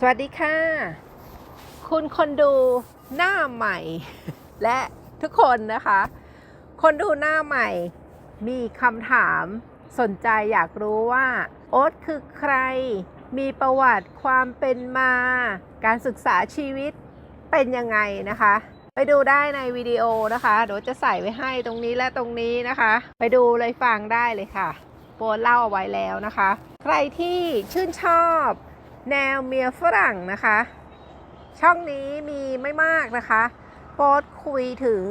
สวัสดีค่ะ คุณคนดูหน้าใหม่ และทุกคนนะคะ คนดูหน้าใหม่ มีคำถามสนใจอยากรู้ว่า โอ๊ตคือใคร มีประวัติความเป็นมา การศึกษาชีวิตเป็นยังไงนะคะ ไปดูได้ในวิดีโอนะคะเดี๋ยวจะใส่ไว้ให้ตรงนี้และตรงนี้นะคะ ไปดูเลยฟังได้เลยค่ะโปรเล่าเอาไว้แล้วนะคะ ใครที่ชื่นชอบ แนวเมียฝรั่งนะคะ ช่องนี้มีไม่มากนะคะโพสคุยถึง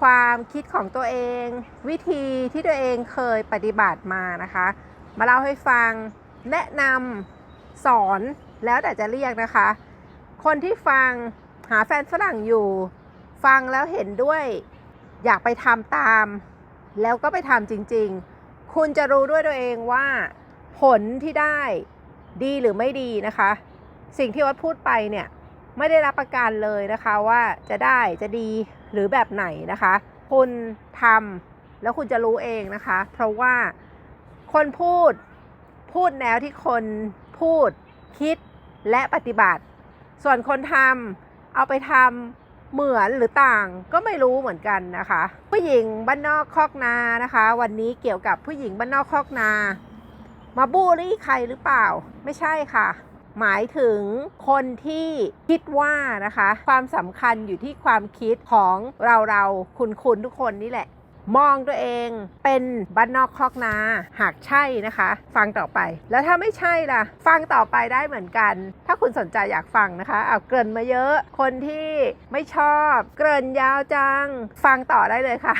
ความคิดของตัวเอง วิธีที่ตัวเองเคยปฏิบัติมานะคะ มาเล่าให้ฟังแนะนำสอนแล้วแต่จะเรียกนะคะ คนที่ฟังหาแฟนฝรั่งอยู่ ฟังแล้วเห็นด้วย อยากไปทำตาม แล้วก็ไปทำจริง ๆ คุณจะรู้ด้วยตัวเองว่า ผลที่ได้ ดีหรือไม่ดีนะคะ สิ่งที่วัดพูดไปเนี่ยไม่ได้รับประกันเลยนะคะว่าจะได้จะดีหรือแบบไหนนะคะ คุณทำแล้วคุณจะรู้เองนะคะ เพราะว่าคนพูดพูดแนวที่คนพูดคิดและปฏิบัติ ส่วนคนทำเอาไปทำเหมือนหรือต่างก็ไม่รู้เหมือนกันนะคะ ผู้หญิงบ้านนอกคอกนานะคะ วันนี้เกี่ยวกับผู้หญิงบ้านนอกคอกนา มาบูลลี่ใครหรือเปล่า ไม่ใช่ค่ะ หมายถึงคนที่คิดว่านะคะ ความสำคัญอยู่ที่ความคิดของเราเราคุณคุณทุกคนนี่แหละ มองตัวเองเป็นบ้านนอกคอกนา หากใช่นะคะ ฟังต่อไป แล้วถ้าไม่ใช่ล่ะ ฟังต่อไปได้เหมือนกัน ถ้าคุณสนใจอยากฟังนะคะเอาเกริ่นมาเยอะ คนที่ไม่ชอบ เกริ่นยาวจัง ฟังต่อได้เลยค่ะ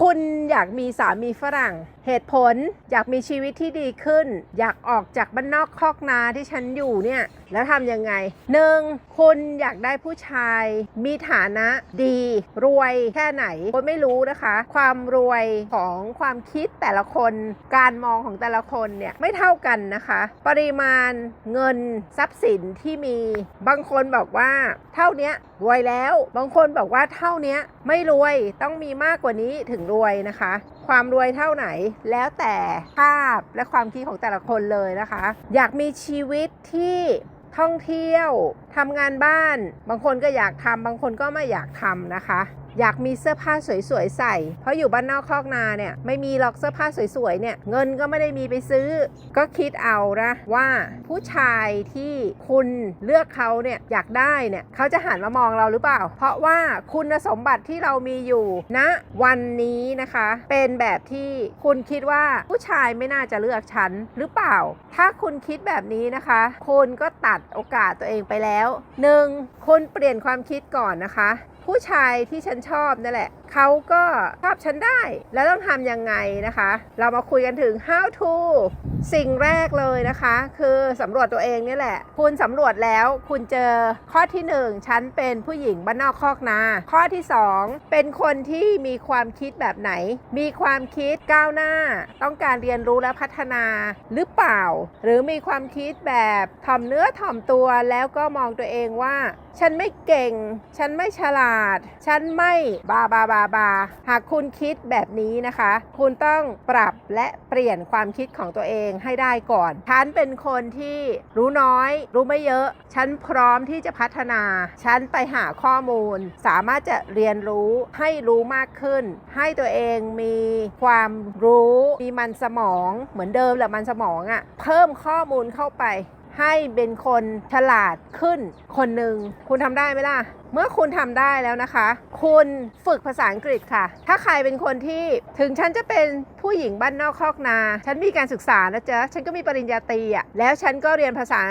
คุณอยากมีสามีฝรั่ง เหตุผลอยากมีชีวิตที่ดีขึ้น อยากออกจากบ้านนอกคอกนาที่ฉันอยู่เนี่ย แล้วทำยังไงหนึ่งคุณอยากได้ผู้ชาย มีฐานะดี รวยแค่ไหนคนไม่รู้นะคะ ความรวยของความคิดแต่ละคน การมองของแต่ละคนเนี่ยไม่เท่ากันนะคะ ปริมาณเงินทรัพย์สินที่มี บางคนบอกว่าเท่านี้รวยแล้ว บางคนบอกว่าเท่านี้ไม่รวยต้องมีมากกว่านี้ถึงรวยนะคะ ความรวยเท่าไหนแล้วแต่ภาพและความคิดของแต่ละคนเลยนะคะ อยากมีชีวิตที่ท่องเที่ยวทำงานบ้าน บางคนก็อยากทำบางคนก็ไม่อยากทำนะคะ อยากมีเสื้อผ้าสวยๆใส่ เพราะอยู่บ้านนอกคอกนาเนี่ยไม่มีหรอกเสื้อผ้าสวยๆเนี่ยเงินก็ไม่ได้มีไปซื้อ ก็คิดเอานะว่าผู้ชายที่คุณเลือกเขาเนี่ยอยากได้เนี่ยเขาจะหันมามองเราหรือเปล่า เพราะว่าคุณสมบัติที่เรามีอยู่ณวันนี้นะคะ เป็นแบบที่คุณคิดว่าผู้ชายไม่น่าจะเลือกฉันหรือเปล่า ถ้าคุณคิดแบบนี้นะคะ คุณก็ตัดโอกาสตัวเองไปแล้วหนึ่งคุณเปลี่ยนความคิดก่อนนะคะ ผู้ชายที่ฉันชอบนั่นแหละ เขาก็ชอบฉันได้ แล้วต้องทำยังไงนะคะ เรามาคุยกันถึง how to สิ่งแรกเลยนะคะ คือสำรวจตัวเองนี่แหละ คุณสำรวจแล้วคุณเจอข้อที่ 1 ฉันเป็นผู้หญิงบ้านนอกคอกนา ข้อที่ 2 เป็นคนที่มีความคิดแบบไหน มีความคิดก้าวหน้า ต้องการเรียนรู้และพัฒนาหรือเปล่า หรือมีความคิดแบบถ่อมเนื้อถ่อมตัวแล้วก็มองตัวเองว่า ฉันไม่เก่ง ฉันไม่ฉลาด ฉันไม่บาบาบาบาหากคุณคิดแบบนี้นะคะ คุณต้องปรับและเปลี่ยนความคิดของตัวเองให้ได้ก่อน ฉันเป็นคนที่รู้น้อย รู้ไม่เยอะ ฉันพร้อมที่จะพัฒนา ฉันไปหาข้อมูล สามารถจะเรียนรู้ให้รู้มากขึ้น ให้ตัวเองมีความรู้มีมันสมองเหมือนเดิมแหละมันสมองอะ่ะเพิ่มข้อมูลเข้าไปให้เป็นคนฉลาดขึ้นคนหนึ่งคุณทำได้ไหมล่ะ เมื่อคุณทำได้แล้วนะคะ คุณฝึกภาษาอังกฤษค่ะ ถ้าใครเป็นคนที่ถึงฉันจะเป็นผู้หญิงบ้านนอกคอกนา ฉันมีการศึกษานะจ๊ะ ฉันก็มีปริญญาตรีอะ แล้วฉันก็เรียนภาษา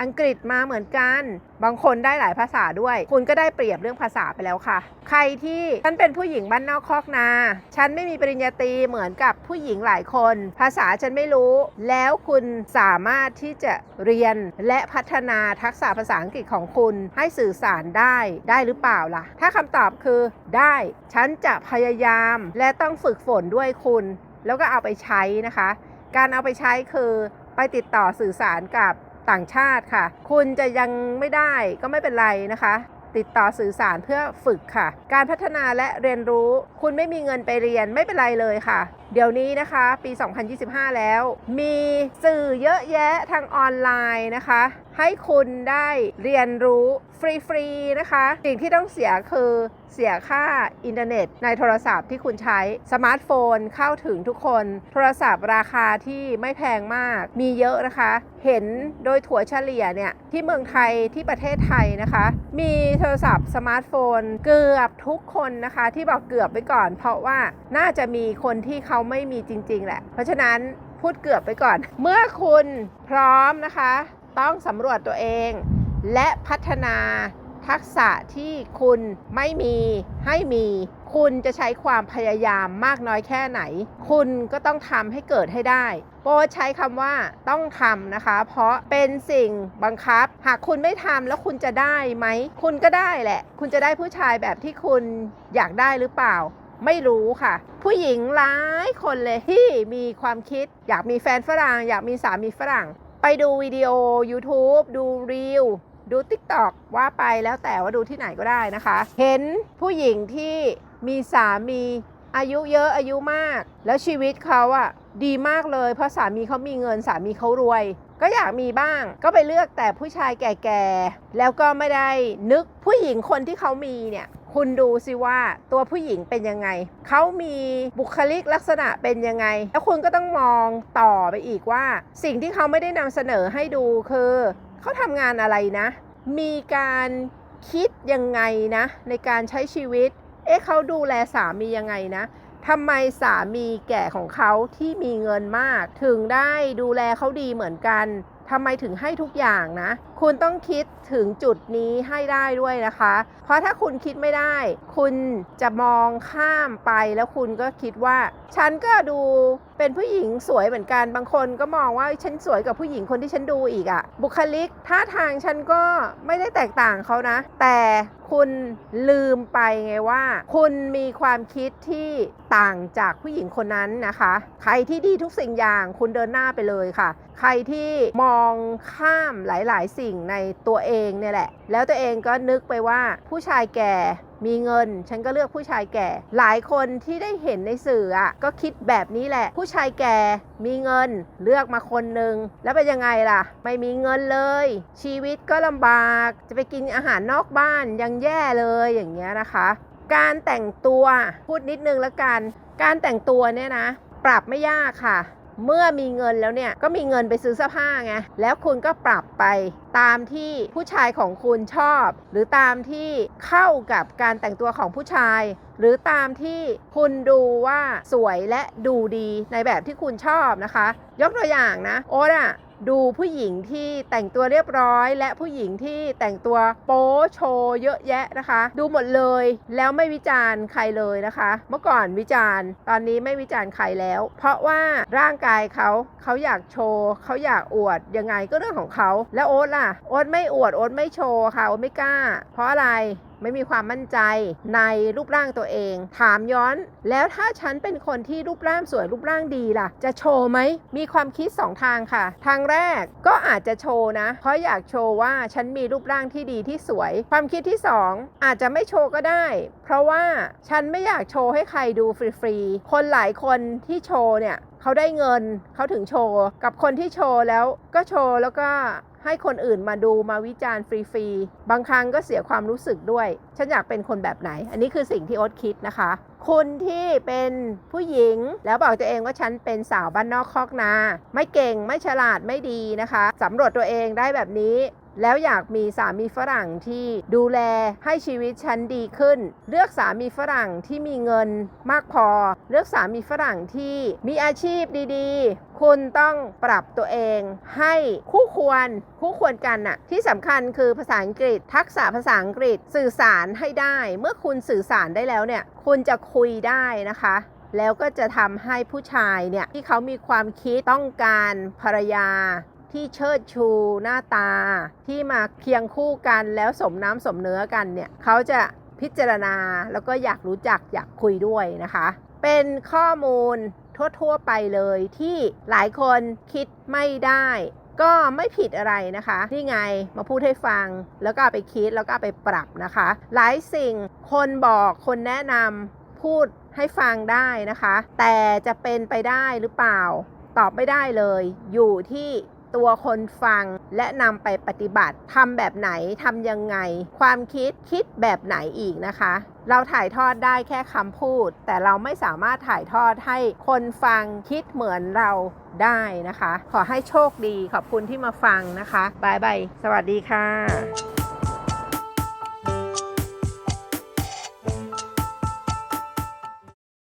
อังกฤษมาเหมือนกัน บางคนได้หลายภาษาด้วย คุณก็ได้เปรียบเรื่องภาษาไปแล้วค่ะ ใครที่ฉันเป็นผู้หญิงบ้านนอกคอกนา ฉันไม่มีปริญญาตรีเหมือนกับผู้หญิงหลายคน ภาษาฉันไม่รู้ แล้วคุณสามารถที่จะเรียนและพัฒนาทักษะภาษาอังกฤษของคุณให้สื่อสารได้ได้หรือเปล่าล่ะ ถ้าคำตอบคือได้ ฉันจะพยายามและต้องฝึกฝนด้วยคุณ แล้วก็เอาไปใช้นะคะ การเอาไปใช้คือไปติดต่อสื่อสารกับต่างชาติค่ะ คุณจะยังไม่ได้ก็ไม่เป็นไรนะคะ ติดต่อสื่อสารเพื่อฝึกค่ะ การพัฒนาและเรียนรู้ คุณไม่มีเงินไปเรียนไม่เป็นไรเลยค่ะ เดี๋ยวนี้นะคะ ปี 2025 แล้ว มีสื่อเยอะแยะทางออนไลน์นะคะ ให้คุณได้เรียนรู้ฟรีๆนะคะ สิ่งที่ต้องเสียคือเสียค่าอินเทอร์เน็ต ในโทรศัพท์ที่คุณใช้สมาร์ทโฟนเข้าถึงทุกคน โทรศัพท์ราคาที่ไม่แพงมากมีเยอะนะคะ เห็นโดยถั่วเฉลี่ยเนี่ยที่เมืองไทยที่ประเทศไทยนะคะ มีโทรศัพท์สมาร์ทโฟนเกือบทุกคนนะคะ ที่บอกเกือบไปก่อน เพราะว่าน่าจะมีคนที่เขาไม่มีจริง ๆ แหละ เพราะฉะนั้นพูดเกือบไปก่อน เมื่อคุณพร้อมนะคะ ต้องสำรวจตัวเอง และพัฒนาทักษะที่คุณไม่มีให้มี คุณจะใช้ความพยายามมากน้อยแค่ไหน คุณก็ต้องทำให้เกิดให้ได้ โปรดใช้คำว่าต้องทำนะคะ เพราะเป็นสิ่งบังคับ หากคุณไม่ทำแล้วคุณจะได้ไหม คุณก็ได้แหละ คุณจะได้ผู้ชายแบบที่คุณอยากได้หรือเปล่า ไม่รู้ค่ะ ผู้หญิงหลายคนเลยที่มีความคิด อยากมีแฟนฝรั่ง อยากมีสามีฝรั่ง ไปดูวิดีโอ YouTube ดูรีลดู TikTok ว่าไปแล้วแต่ว่าดูที่ไหนก็ได้นะคะ เห็นผู้หญิงที่มีสามีอายุเยอะอายุมาก แล้วชีวิตเขาอะดีมากเลย เพราะสามีเขามีเงินสามีเขารวย ก็อยากมีบ้าง ก็ไปเลือกแต่ผู้ชายแก่ๆ แล้วก็ไม่ได้นึกผู้หญิงคนที่เขามีเนี่ย คุณดูสิว่าตัวผู้หญิงเป็นยังไง เขามีบุคลิกลักษณะเป็นยังไง แล้วคุณก็ต้องมองต่อไปอีกว่า สิ่งที่เขาไม่ได้นำเสนอให้ดูคือ เขาทำงานอะไรนะ มีการคิดยังไงนะ ในการใช้ชีวิต เอ๊ะเขาดูแลสามียังไงนะทำไมสามีแก่ของเขาที่มีเงินมาก ถึงได้ดูแลเขาดีเหมือนกันทำไมถึงให้ทุกอย่างนะ คุณต้องคิดถึงจุดนี้ให้ได้ด้วยนะคะ เพราะถ้าคุณคิดไม่ได้ คุณจะมองข้ามไปแล้วคุณก็คิดว่า ฉันก็ดูเป็นผู้หญิงสวยเหมือนกัน บางคนก็มองว่าฉันสวยกับผู้หญิงคนที่ฉันดูอีกอะบุคลิกท่าทางฉันก็ไม่ได้แตกต่างเขานะ แต่คุณลืมไปไงว่า คุณมีความคิดที่ต่างจากผู้หญิงคนนั้นนะคะ ใครที่ดีทุกสิ่งอย่างคุณเดินหน้าไปเลยค่ะ ใครที่มองข้ามหลาย ๆ สิ่งในตัวเองเนี่ยแหละ แล้วตัวเองก็นึกไปว่าผู้ชายแก่มีเงิน ฉันก็เลือกผู้ชายแก่ หลายคนที่ได้เห็นในสื่ออะก็คิดแบบนี้แหละ ผู้ชายแก่มีเงิน เลือกมาคนหนึ่งแล้วเป็นยังไงล่ะ ไม่มีเงินเลย ชีวิตก็ลำบากจะไปกินอาหารนอกบ้านยังแย่เลยอย่างเงี้ยนะคะ การแต่งตัวพูดนิดนึงแล้วกัน การแต่งตัวเนี่ยนะ ปรับไม่ยากค่ะ เมื่อมีเงินแล้วเนี่ยก็มีเงินไปซื้อเสื้อผ้าไงแล้วคุณก็ปรับไปตามที่ผู้ชายของคุณชอบ หรือตามที่เข้ากับการแต่งตัวของผู้ชาย หรือตามที่คุณดูว่าสวยและดูดีในแบบที่คุณชอบนะคะ ยกตัวอย่างนะ โอ๊ตอะ ดูผู้หญิงที่แต่งตัวเรียบร้อย และผู้หญิงที่แต่งตัวโป๊โชว์เยอะแยะนะคะ ดูหมดเลยแล้วไม่วิจารณ์ใครเลยนะคะ เมื่อก่อนวิจารณ์ ตอนนี้ไม่วิจารณ์ใครแล้ว เพราะว่าร่างกายเขาเขาอยากโชว์เขาอยากอวดยังไงก็เรื่องของเขาแล้วโอ๊ตล่ะโอ๊ตไม่อวดโอ๊ตไม่โชว์ค่ะโอ๊ตไม่กล้า เพราะอะไร ไม่มีความมั่นใจในรูปร่างตัวเอง ถามย้อน แล้วถ้าฉันเป็นคนที่รูปร่างสวยรูปร่างดีล่ะ จะโชว์ไหม มีความคิด 2 ทางค่ะ ทางแรกก็อาจจะโชว์นะ เพราะอยากโชว์ว่าฉันมีรูปร่างที่ดีที่สวย ความคิดที่ 2 อาจจะไม่โชว์ก็ได้ เพราะว่าฉันไม่อยากโชว์ให้ใครดูฟรีๆ คนหลายคนที่โชว์เนี่ยเขาได้เงินเขาถึงโชว์ กับคนที่โชว์แล้วก็โชว์แล้วก็ ให้คนอื่นมาดูมาวิจารณ์ฟรีๆ บางครั้งก็เสียความรู้สึกด้วย ฉันอยากเป็นคนแบบไหน อันนี้คือสิ่งที่โอ๊ตคิดนะคะคุณที่เป็นผู้หญิง แล้วบอกตัวเองว่าฉันเป็นสาวบ้านนอกคอกนา ไม่เก่งไม่ฉลาดไม่ดีนะคะสำรวจตัวเองได้แบบนี้ แล้วอยากมีสามีฝรั่งที่ดูแลให้ชีวิตฉันดีขึ้น เลือกสามีฝรั่งที่มีเงินมากพอ เลือกสามีฝรั่งที่มีอาชีพดีๆ คุณต้องปรับตัวเองให้คู่ควรคู่ควรกันน่ะที่สำคัญคือภาษาอังกฤษ ทักษะภาษาอังกฤษสื่อสารให้ได้ เมื่อคุณสื่อสารได้แล้วเนี่ยคุณจะคุยได้นะคะแล้วก็จะทำให้ผู้ชายเนี่ยที่เขามีความคิดต้องการภรรยา ที่เชิดชูหน้าตาที่มาเคียงคู่กันแล้วสมน้ำสมเนื้อกันเนี่ยเขาจะพิจารณาแล้วก็อยากรู้จักอยากคุยด้วยนะคะ เป็นข้อมูลทั่ว ๆ ไปเลยที่หลายคนคิดไม่ได้ ก็ไม่ผิดอะไรนะคะ นี่ไงมาพูดให้ฟัง แล้วก็ไปคิดแล้วก็ไปปรับนะคะ หลายสิ่งคนบอกคนแนะนำพูดให้ฟังได้นะคะ แต่จะเป็นไปได้หรือเปล่า ตอบไม่ได้เลย อยู่ที่ ตัวคนฟัง และนำไปปฏิบัติทำแบบไหนทำยังไง ความคิดคิดแบบไหนอีกนะคะ เราถ่ายทอดได้แค่คำพูด แต่เราไม่สามารถถ่ายทอดให้คนฟังคิดเหมือนเราได้นะคะ ขอให้โชคดีขอบคุณที่มาฟังนะคะบายบายสวัสดีค่ะ